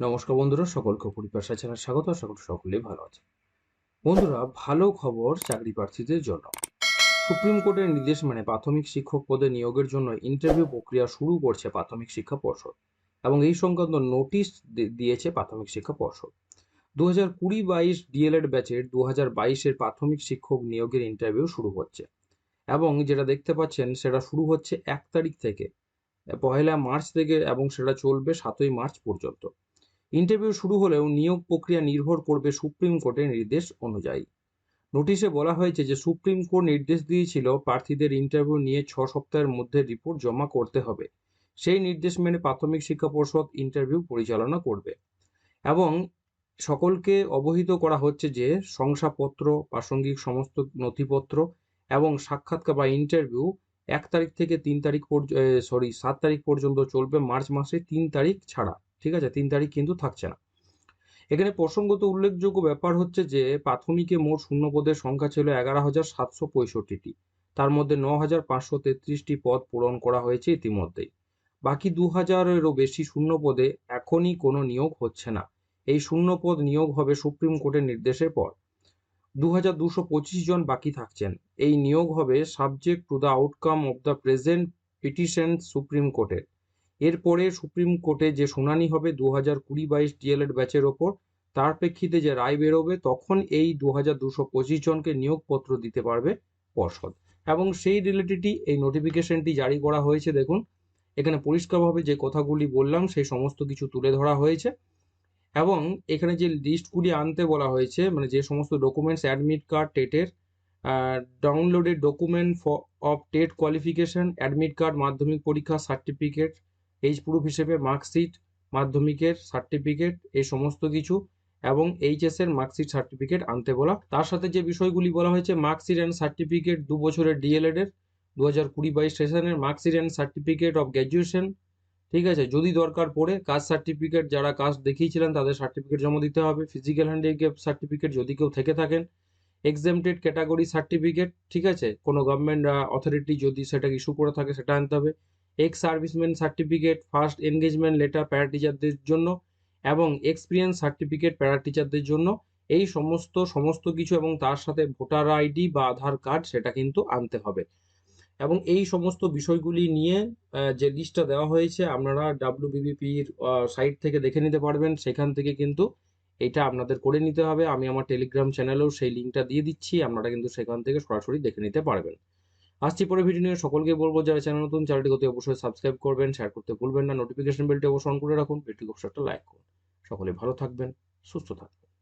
নমস্কার বন্ধুরা, সকলকে পরিপাশা চ্যানেল স্বাগত, আশা করি সকলেই ভালো আছে বন্ধুরা, ভালো খবর চাকরি প্রার্থীদের জন্য। সুপ্রিম কোর্টের নির্দেশ মানে প্রাথমিক শিক্ষক পদে নিয়োগের জন্য ইন্টারভিউ প্রক্রিয়া শুরু করছে প্রাথমিক শিক্ষা পর্ষদ এবং এই সংক্রান্ত নোটিশ দিয়েছে প্রাথমিক শিক্ষা পর্ষদ। দু হাজার কুড়ি বাইশ ডিএলএড ব্যাচের দু হাজার বাইশের প্রাথমিক শিক্ষক নিয়োগের ইন্টারভিউ শুরু হচ্ছে এবং যেটা দেখতে পাচ্ছেন সেটা শুরু হচ্ছে এক তারিখ থেকে, পহেলা মার্চ থেকে এবং সেটা চলবে সাতই মার্চ পর্যন্ত। ইন্টারভিউ শুরু হলেও নিয়োগ প্রক্রিয়া নির্ভর করবে সুপ্রিম কোর্টের নির্দেশ অনুযায়ী। নোটিশে বলা হয়েছে যে সুপ্রিম কোর্ট নির্দেশ দিয়েছিল প্রার্থীদের ইন্টারভিউ নিয়ে ছ সপ্তাহের মধ্যে রিপোর্ট জমা করতে হবে। সেই নির্দেশ মেনে প্রাথমিক শিক্ষা পর্ষদ ইন্টারভিউ পরিচালনা করবে। এবং সকলকে অবহিত করা হচ্ছে যে শংসাপত্র, প্রাসঙ্গিক সমস্ত নথিপত্র এবং সাক্ষাৎকার বা ইন্টারভিউ এক তারিখ থেকে তিন তারিখ সরি সাত তারিখ পর্যন্ত চলবে মার্চ মাসে তিন তারিখ ছাড়া। ঠিক আছে? তিন তারিখ কিন্তু থাকছে না। এখানে প্রসঙ্গত উল্লেখযোগ্য ব্যাপার হচ্ছে যে, প্রাথমিকে মোট শূন্য পদের সংখ্যা ছিল এগারো হাজার সাতশো পঁয়ষট্টিটি। তার মধ্যে ন হাজার পাঁচশো তেত্রিশটি পদ পূরণ করা হয়েছে ইতিমধ্যেই। বাকি দু হাজারেরও বেশি শূন্য পদে এখনই কোনো নিয়োগ হচ্ছে না। এই শূন্য পদ নিয়োগ হবে সুপ্রিম কোর্টের নির্দেশের পর। দু হাজার দুশো পঁচিশ জন বাকি থাকছেন। এই নিয়োগ হবে subject to the outcome of the present petition supreme কোর্টের। এরপরে সুপ্রিম কোর্টে যে শুনানি হবে দু হাজার কুড়ি বাইশ ডিএলএড ব্যাচের ওপর, তার প্রেক্ষিতে যে রায় বেরোবে, তখন এই দু হাজার দুশো পঁচিশ জনকে নিয়োগপত্র দিতে পারবে পর্ষদ। এবং সেই রিলেটেডই এই নোটিফিকেশনটি জারি করা হয়েছে, দেখুন, এখানে পরিষ্কারভাবে যে কথাগুলি বললাম, সেই সমস্ত কিছু তুলে ধরা হয়েছে। এবং এখানে যে লিস্টগুলি আনতে বলা হয়েছে মানে যে সমস্ত documents admit card টেটের downloaded document of TET qualification admit card মাধ্যমিক পরীক্ষা সার্টিফিকেট এইচ প্রুফ হিসেবে মার্কশিট মাধ্যমিকের সার্টিফিকেট এই সমস্ত কিছু এবং এইচএস এর মার্কশিট সার্টিফিকেট আনতে বলা। তার সাথে যে বিষয়গুলি বলা হয়েছে মার্কশিট অ্যান্ড সার্টিফিকেট দু বছরের ডিএলএড এর দু হাজার কুড়ি বাইশ সেশনের marksheet and certificate of graduation ঠিক আছে? যদি দরকার পড়ে, কাস্ট সার্টিফিকেট যারা কাস্ট দেখিয়েছিলেন, তাদের সার্টিফিকেট জমা দিতে হবে। ফিজিক্যাল হ্যান্ডিক্যাপ সার্টিফিকেট যদি কেউ থেকে থাকেন এক্সামটেড ক্যাটাগরি সার্টিফিকেট ঠিক আছে? কোনো গভর্নমেন্ট অথরিটি যদি সেটা ইস্যু করে থাকে, সেটা আনতে হবে। Ex serviceman certificate first engagement letter para টিচারদের জন্য এবং এক্সপিরিয়েন্স সার্টিফিকেট প্যারা টিচারদের জন্য। এই সমস্ত সমস্ত কিছু এবং তার সাথে ভোটার আইডি বা আধার কার্ড সেটা কিন্তু আনতে হবে। এবং এই সমস্ত বিষয়গুলি নিয়ে যে লিস্টটা দেওয়া হয়েছে, আপনারা ডাব্লিউবিবিপির সাইট থেকে দেখে নিতে পারবেন। সেখান থেকে কিন্তু এটা আপনাদের করে নিতে হবে। আমি আমার টেলিগ্রাম চ্যানেলেও সেই লিঙ্কটা দিয়ে দিচ্ছি। আপনারা কিন্তু সেখান থেকে সরাসরি দেখে নিতে পারবেন। আসছি পরে ভিডিও নিয়ে। সকলকে বলব, যারা চ্যানেল নতুন চ্যানেলটি অতি অবশ্যই সাবস্ক্রাইব করবেন শেয়ার করতে ভুলবেন না। নোটিফিকেশন বেলটি অবশ্যই অন করে রাখুন। ভিডিও অবশ্যই একটা লাইক করুন। সকলে ভালো থাকবেন, সুস্থ থাকবেন।